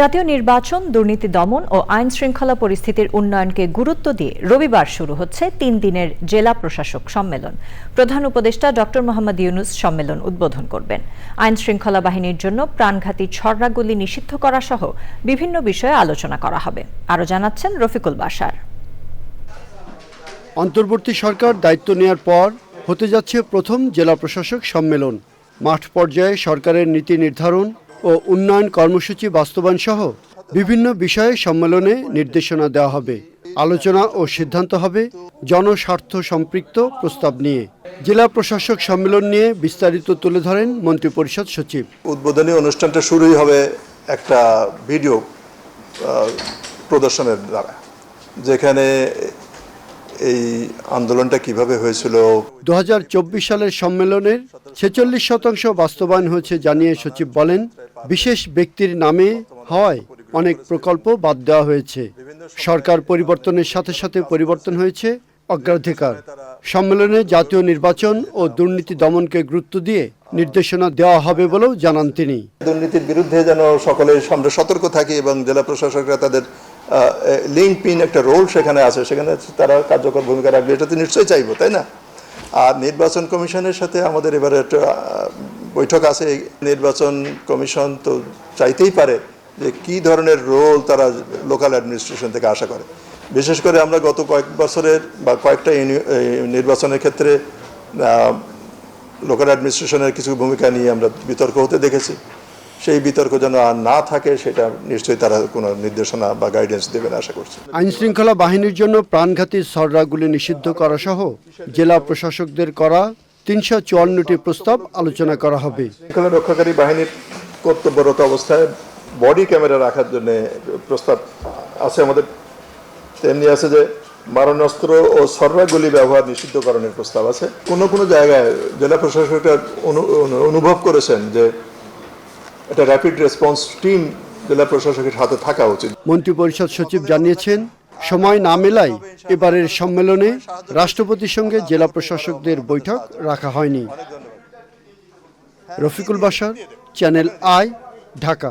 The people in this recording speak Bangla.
জাতীয় নির্বাচন, দুর্নীতি দমন ও আইন শৃঙ্খলা পরিস্থিতির উন্নয়নকে গুরুত্ব দিয়ে রবিবার শুরু হচ্ছে তিন দিনের জেলা প্রশাসক সম্মেলন। প্রধান উপদেষ্টা ডক্টর মোহাম্মদ ইউনুস সম্মেলন উদ্বোধন করবেন। আইন শৃঙ্খলা বাহিনীর জন্য প্রাণঘাতী ছড়রাগুলি নিষিদ্ধ করা সহ বিভিন্ন বিষয়ে আলোচনা করা হবে। আরও জানাচ্ছেন রফিকুল বাসার। অন্তর্বর্তী সরকার দায়িত্ব নেওয়ার পর হতে যাচ্ছে প্রথম জেলা প্রশাসক সম্মেলন। মাঠ পর্যায়ে সরকারের নীতি নির্ধারণ ও উন্নয়ন কর্মসূচি বাস্তবায়ন সহ বিভিন্ন বিষয়ে সম্মেলনে নির্দেশনা দেওয়া হবে। আলোচনা ও সিদ্ধান্ত হবে জনস্বার্থ সম্পৃক্ত প্রস্তাব নিয়ে। জেলা প্রশাসক সম্মেলন নিয়ে বিস্তারিত তুলে ধরেন মন্ত্রিপরিষদ সচিব। উদ্বোধনী অনুষ্ঠানটা শুরুই হবে একটা ভিডিও প্রদর্শনের দ্বারা, যেখানে এই আন্দোলনটা কীভাবে হয়েছিল? দুহাজার চব্বিশ সালের সম্মেলনের ছেচল্লিশ শতাংশ বাস্তবায়ন হয়েছে জানিয়ে সচিব বলেন বিশেষ ব্যক্তির নামে হয় অনেক প্রকল্প বাদ দেওয়া হয়েছে। সরকার পরিবর্তনের সাথে সাথে পরিবর্তন হয়েছে অগ্রাধিকার। সম্মেলনে জাতীয় নির্বাচন ও দুর্নীতি দমনকে গুরুত্ব দিয়ে নির্দেশনা দেওয়া হবে বলেও জানান তিনি। দুর্নীতির বিরুদ্ধে যেন সকলে আমরা সতর্ক থাকি এবং জেলা প্রশাসকরা তাদের লিঙ্ক পিন একটা রোল সেখানে আছে, সেখানে তারা কার্যকর ভূমিকা রাখবে, এটা তো নিশ্চয়ই চাইব, তাই না? আর নির্বাচন কমিশনের সাথে আমাদের এবারে একটা বৈঠক আছে নির্বাচন কমিশন তো চাইতেই পারে যে কি ধরনের রোল তারা লোকাল অ্যাডমিনিস্ট্রেশন থেকে আশা করে। বিশেষ করে আমরা গত কয়েক বছরের বা কয়েকটা নির্বাচনের ক্ষেত্রে লোকাল অ্যাডমিনিস্ট্রেশনের কিছু ভূমিকা নিয়ে আমরা বিতর্ক হতে দেখেছি। সেই বিতর্ক যেন আর না থাকে সেটা নিশ্চয়ই তারা কোনো নির্দেশনা বা গাইডেন্স দেবেন আশা করছি। আইন শৃঙ্খলা বাহিনীর জন্য প্রাণঘাতী সররাগুলি নিষিদ্ধ করা সহ জেলা প্রশাসকদের করা তিনশো চুয়ান্নটি প্রস্তাব আলোচনা করা হবে। শৃঙ্খলা রক্ষাকারী বাহিনীর কর্তব্যরত অবস্থায় বডি ক্যামেরা রাখার জন্য প্রস্তাব আছে আমাদের। তেমনি আছে যে মারণাস্ত্র ও সররাগুলি ব্যবহার নিষিদ্ধকরণের প্রস্তাব আছে। কোনো কোনো জায়গায় জেলা প্রশাসকরা অনু- অনু- অনুভব করেছেন যে একটা র্যাপিড রেসপন্স টিম জেলা প্রশাসকের হাতে থাকা উচিত। মন্ত্রিপরিষদ সচিব জানিয়েছেন, সময় না মেলায় এবারের সম্মেলনে রাষ্ট্রপতির সঙ্গে জেলা প্রশাসকদের বৈঠক রাখা হয়নি। রফিকুল বাসার, চ্যানেল আই, ঢাকা।